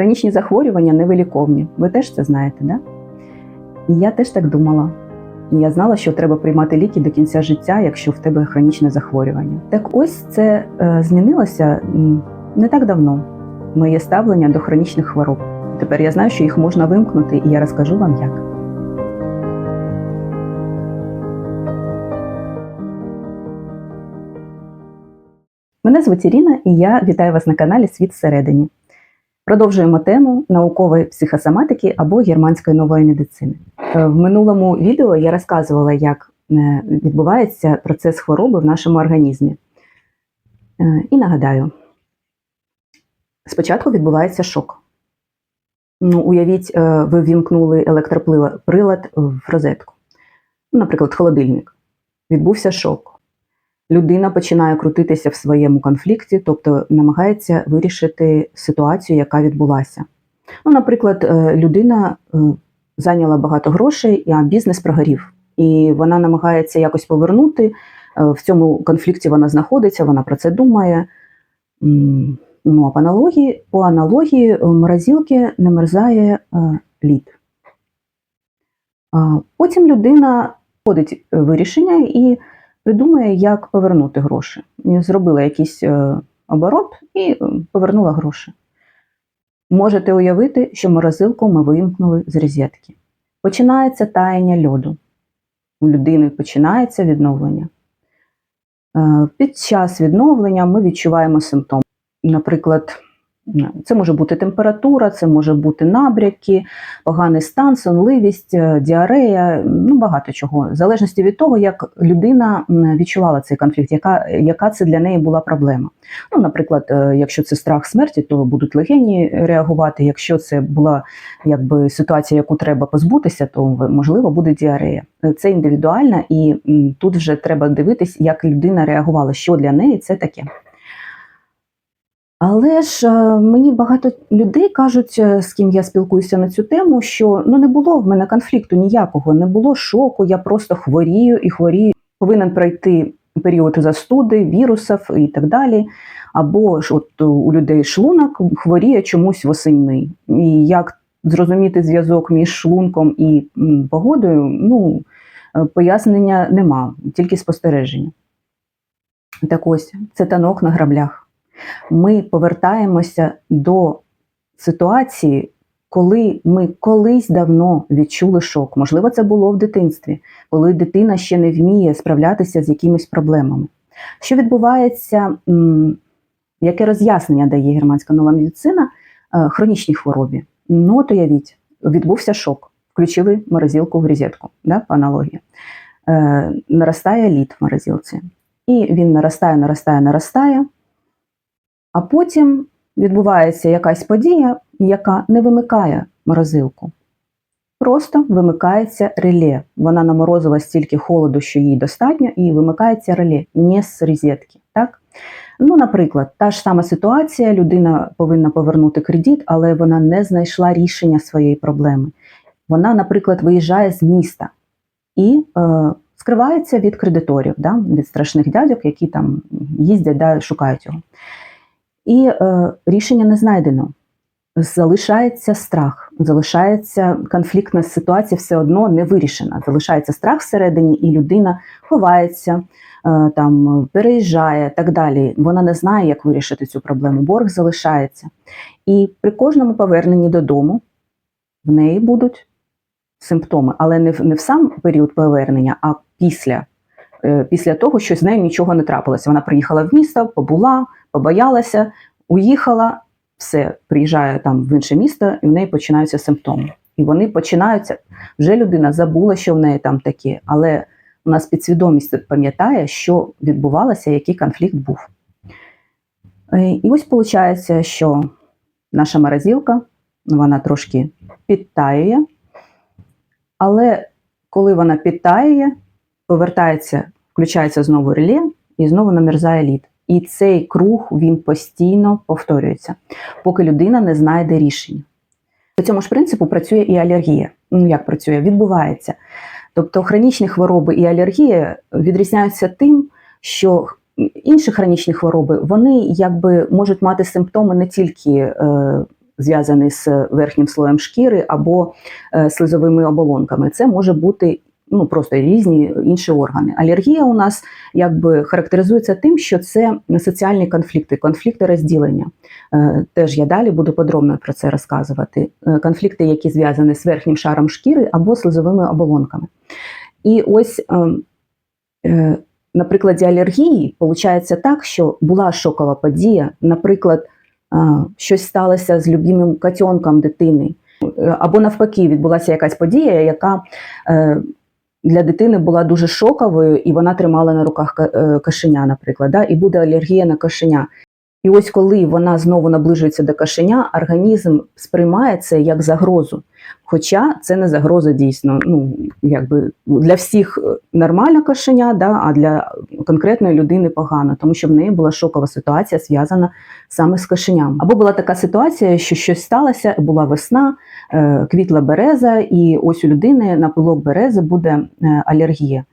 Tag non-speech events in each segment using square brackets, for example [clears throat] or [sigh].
Хронічні захворювання невиліковні. Ви теж це знаєте, да? І я теж так думала. І я знала, що треба приймати ліки до кінця життя, якщо в тебе хронічне захворювання. Так ось це е, змінилося не так давно. Моє ставлення до хронічних хвороб. Тепер я знаю, що їх можна вимкнути, і я розкажу вам як. Мене звуть Ірина, і я вітаю вас на каналі Світ всередині. Продовжуємо тему наукової психосоматики або германської нової медицини. Е, В минулому відео я розказувала, як е, відбувається процес хвороби в нашому організмі. Е, І нагадаю, спочатку відбувається шок. Ну, уявіть, ви ввімкнули електроприлад в розетку, наприклад, холодильник. Відбувся шок. Людина починає крутитися в своєму конфлікті, тобто намагається вирішити ситуацію, яка відбулася. Ну, наприклад, е, людина е, зайняла багато грошей, а бізнес прогорів, і вона намагається якось повернути. Е, В цьому конфлікті вона знаходиться, вона про це думає. Ну, а по аналогії, по аналогії е, морозилки намерзає е, лід. Потім людина входить вирішення і придумає, як повернути гроші. Зробила якийсь е, оборот і е, повернула гроші. Можете уявити, що морозилку ми вимкнули з розетки. Починається таяння льоду. У людини починається відновлення. Е, Під час відновлення ми відчуваємо симптоми. Наприклад, це може бути температура, це може бути набряки, поганий стан, сонливість, е, діарея, ну багато чого, в залежності від того, як людина відчувала цей конфлікт, яка, яка це для неї була проблема. Ну, наприклад, е, якщо це страх смерті, то будуть легені реагувати. Якщо це була якби ситуація, яку треба позбутися, то можливо буде діарея. Е, Це індивідуально, і тут вже треба дивитись, як людина реагувала, що для неї це таке. Але ж е, мені багато людей кажуть, е, з ким я спілкуюся на цю тему, що ну не було в мене конфлікту ніякого, не було шоку, я просто хворію і хворію. Повинен пройти період застуди, вірусів і так далі. Або ж от у людей шлунок хворіє чомусь восени. І як зрозуміти зв'язок між шлунком і погодою, ну е, пояснення нема, тільки спостереження. Так ось, це танок на граблях ми повертаємося до ситуації, коли ми колись давно відчули шок. Можливо, це було в дитинстві, коли дитина ще не вміє справлятися з якимись проблемами. Що відбувається, яке роз'яснення дає германська нова медицина е, хронічній хворобі? Ну, от уявіть, відбувся шок, включили морозилку в розетку, да, по аналогії. Е, наростає лід в морозилці. І він наростає, наростає, наростає. А потім відбувається якась подія, яка не вимикає морозилку. Просто вимикається реле. Вона наморозила стільки холоду, що їй достатньо, і вимикається реле, не з розетки. Так? Ну, наприклад, та ж сама ситуація, людина повинна повернути кредит, але вона не знайшла рішення своєї проблеми. Вона, наприклад, виїжджає з міста і е, скривається від кредиторів, да? від страшних дядьок, які там їздять, да, шукають його. І е, рішення не знайдено. Залишається страх, залишається конфліктна ситуація, все одно не вирішена. Залишається страх всередині, і людина ховається, е, там переїжджає так далі. Вона не знає, як вирішити цю проблему. Борг залишається. І при кожному поверненні додому в неї будуть симптоми, але не в, не в сам період повернення, а після. Е, Після того, що з нею нічого не трапилося. Вона приїхала в місто, побула, побоялася, уїхала, все, приїжджає там в інше місто, і в неї починаються симптоми. І вони починаються. Вже людина забула, що в неї там таке, але у нас підсвідомість пам'ятає, що відбувалося, який конфлікт був. Е, І ось виходить, що наша морозилка, вона трошки підтаює, але коли вона підтаює, повертається, включається знову реле і знову намерзає лід. І цей круг він постійно повторюється, поки людина не знайде рішення. По цьому ж принципу працює і алергія. Ну як працює? Відбувається. Тобто хронічні хвороби і алергія відрізняються тим, що інші хронічні хвороби вони якби можуть мати симптоми не тільки е, зв'язаний з верхнім слоєм шкіри або е, слизовими оболонками. Це може бути ну просто різні інші органи. Алергія у нас якби характеризується тим, що це соціальні конфлікти, конфлікти розділення. Е, Теж я далі буду подробно про це розказувати. Е, Конфлікти, які зв'язані з верхнім шаром шкіри або слизовими оболонками. І ось е, на прикладі алергії виходить так, що була шокова подія, наприклад, щось сталося з любимим котенком дитини, або навпаки, відбулася якась подія, яка для дитини була дуже шоковою, і вона тримала на руках ка- е, наприклад, да, і буде алергія на кошеня. І ось коли вона знову наближується до кошеня, організм сприймає це як загрозу. Хоча це не загроза дійсно. Ну, якби для всіх е, нормальна кошеня, да, а для конкретної людини погано, тому що в неї була шокова ситуація, зв'язана саме з кошеням. Або була така ситуація, що щось сталося, була весна, е, квітла береза, і ось у людини на пилок берези буде е, алергія.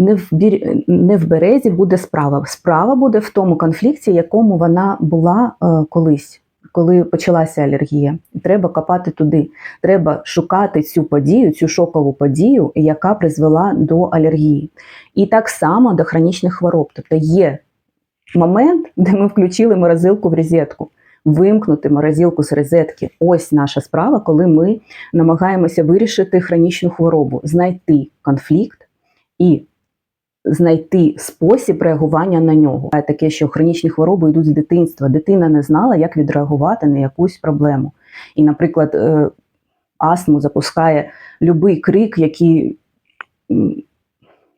Не в, бір... не в березі буде справа. Справа буде в тому конфлікті, якому вона була е, колись, коли почалася алергія. Треба копати туди. Треба шукати цю подію, цю шокову подію, яка призвела до алергії. І так само до хронічних хвороб. Тобто є момент, де ми включили морозилку в розетку. Вимкнути морозилку з розетки. Ось наша справа, коли ми намагаємося вирішити хронічну хворобу, знайти конфлікт і знайти спосіб реагування на нього. А Таке, що хронічні хвороби йдуть з дитинства. Дитина не знала, як відреагувати на якусь проблему. І, наприклад, е, астму запускає будь-який крик, який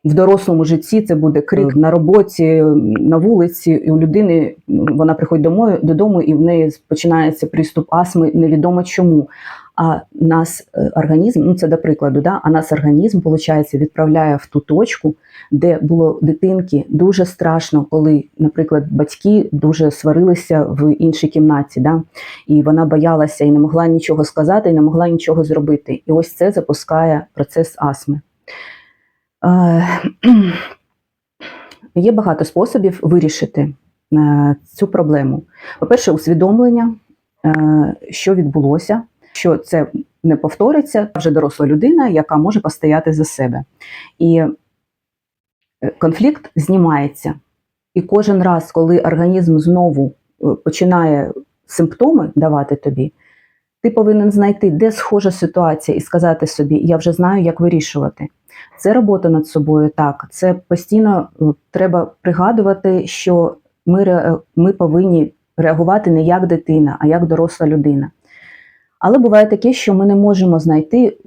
в дорослому житті це буде крик на роботі, на вулиці, і у людини вона приходить домой, додому, і в неї починається приступ астми, невідомо чому. А нас е, організм, ну це до прикладу, да, а нас організм, виходить, відправляє в ту точку, де було дитинки дуже страшно, коли, наприклад, батьки дуже сварилися в іншій кімнаті, да, і вона боялася і не могла нічого сказати, і не могла нічого зробити. І ось це запускає процес астми. Е, [clears throat] Є багато способів вирішити е, цю проблему. По-перше, усвідомлення, е, що відбулося, що це не повториться, вже доросла людина, яка може постояти за себе. І конфлікт знімається. І кожен раз, коли організм знову починає симптоми давати тобі, ти повинен знайти, де схожа ситуація, і сказати собі: я вже знаю, як вирішувати. Це робота над собою так. Це постійно е, треба пригадувати, що ми, ми повинні реагувати не як дитина, а як доросла людина. Але буває таке, що ми не можемо знайти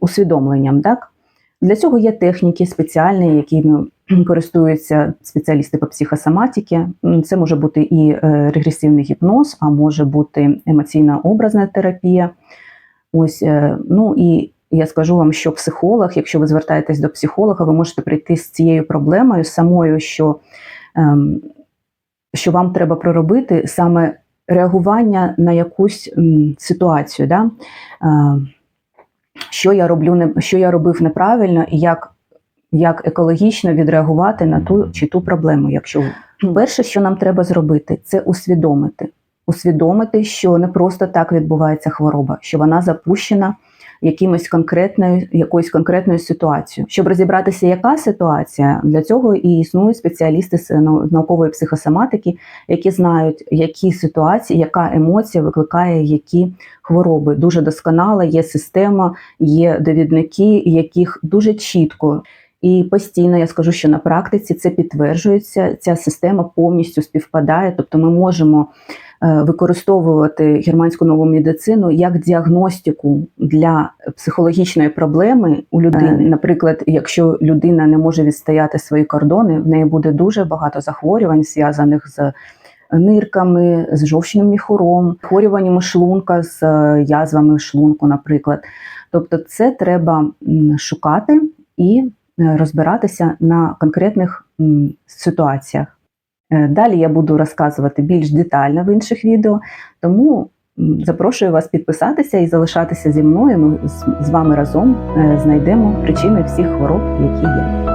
усвідомленням. Так? Для цього є техніки спеціальні, якими [clears throat] користуються спеціалісти по психосоматиці. М, Це може бути і е, регресивний гіпноз, а може бути емоційна образна терапія. Ось, е, ну і я скажу вам, що психолог, якщо ви звертаєтесь до психолога, ви можете прийти з цією проблемою самою, що, ем, що вам треба проробити саме реагування на якусь ситуацію. Да? Що я роблю не що я робив неправильно, і як, як екологічно відреагувати на ту чи ту проблему. Якщо перше, що нам треба зробити, це усвідомити. Усвідомити, що не просто так відбувається хвороба, що вона запущена якимось конкретною якоюсь конкретною ситуацією. Щоб розібратися, яка ситуація, для цього і існують спеціалісти з наукової психосоматики, які знають, які ситуації, яка емоція викликає які хвороби. Дуже досконала є система, є довідники, яких дуже чітко. І постійно я скажу, що на практиці це підтверджується. Ця система повністю співпадає, тобто ми можемо використовувати германську нову медицину як діагностику для психологічної проблеми у людини. Наприклад, якщо людина не може відстояти свої кордони, в неї буде дуже багато захворювань, зв'язаних з нирками, з жовчним міхуром, захворюваннями шлунка, з е, язвами шлунку, наприклад. Тобто, це треба шукати і е, розбиратися на конкретних ситуаціях. Е, Далі я буду розказувати більш детально в інших відео, тому запрошую вас підписатися і залишатися зі мною. Ми з- вами разом е, знайдемо причини всіх хвороб, які є.